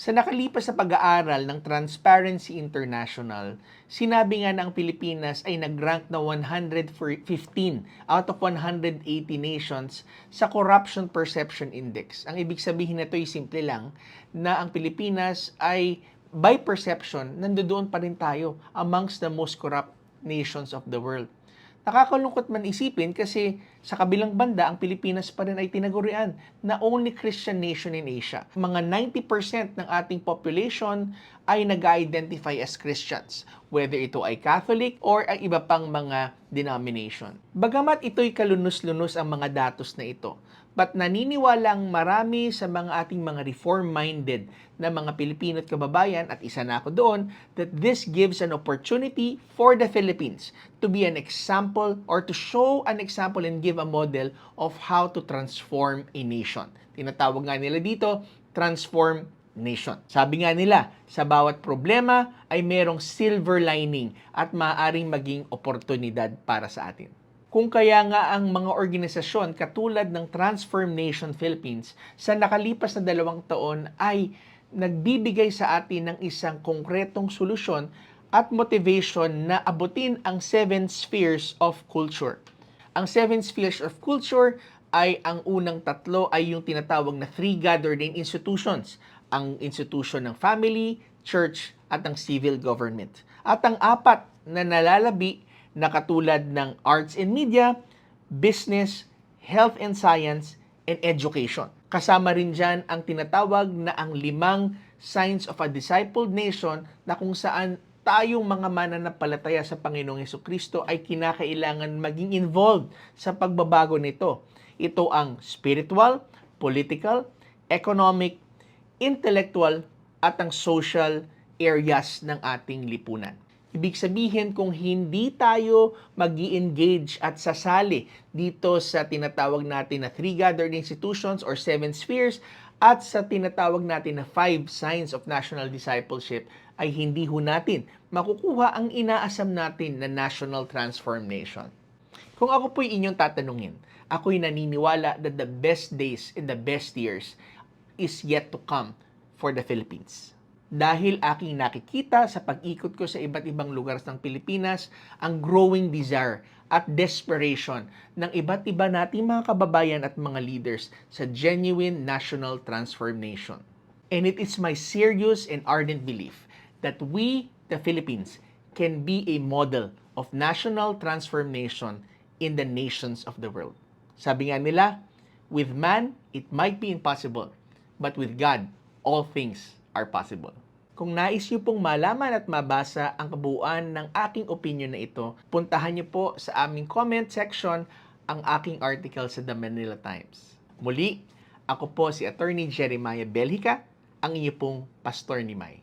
Sa nakalipas na pag-aaral ng Transparency International, sinabi nga na ang Pilipinas ay nag-rank na 115 out of 180 nations sa Corruption Perception Index. Ang ibig sabihin nito ay simple lang na ang Pilipinas ay by perception, nandoon pa rin tayo amongst the most corrupt nations of the world. Nakakalungkot man isipin kasi sa kabilang banda, ang Pilipinas pa rin ay tinagurian na only Christian nation in Asia. Mga 90% ng ating population ay nag-identify as Christians, whether ito ay Catholic or ang iba pang mga denomination. Bagamat ito'y kalunos-lunos ang mga datos na ito, but naniniwalang marami sa mga ating mga reform-minded na mga Pilipino at kababayan, at isa na ako doon, that this gives an opportunity for the Philippines to be an example or to show an example and give a model of how to transform a nation. Tinatawag nga nila dito, transform nation. Sabi nga nila, sa bawat problema ay merong silver lining at maaaring maging oportunidad para sa atin. Kung kaya nga ang mga organisasyon katulad ng Transform Nation Philippines sa nakalipas na dalawang taon ay nagbibigay sa atin ng isang konkretong solusyon at motivation na abutin ang seven spheres of culture. Ang seven spheres of culture ay ang unang tatlo ay yung tinatawag na three God-ordained institutions. Ang institution ng family, church, at ang civil government. At ang apat na nalalabi na katulad ng arts and media, business, health and science, and education. Kasama rin dyan ang tinatawag na ang limang signs of a discipled nation na kung saan tayong mga mananampalataya sa Panginoong Yeso Kristo ay kinakailangan maging involved sa pagbabago nito. Ito ang spiritual, political, economic, intellectual, at ang social areas ng ating lipunan. Ibig sabihin kung hindi tayo mag engage at sasali dito sa tinatawag natin na three gathered institutions or seven spheres at sa tinatawag natin na five signs of national discipleship ay hindi ho natin makukuha ang inaasam natin na national transformation. Kung ako po'y inyong tatanungin, ako'y naniniwala that the best days and the best years is yet to come for the Philippines dahil aking nakikita sa pag-ikot ko sa iba't ibang lugar ng Pilipinas ang growing desire at desperation ng iba't iba nating mga kababayan at mga leaders sa genuine national transformation. And it is my serious and ardent belief that we, the Philippines, can be a model of national transformation in the nations of the world. Sabi nga nila, with man, it might be impossible, but with God, all things are possible. Kung nais niyo pong malaman at mabasa ang kabuuan ng aking opinion na ito, puntahan niyo po sa aming comment section ang aking article sa The Manila Times. Muli, ako po si Attorney Jeremiah Belhica, ang inyo pong Pastor ni May.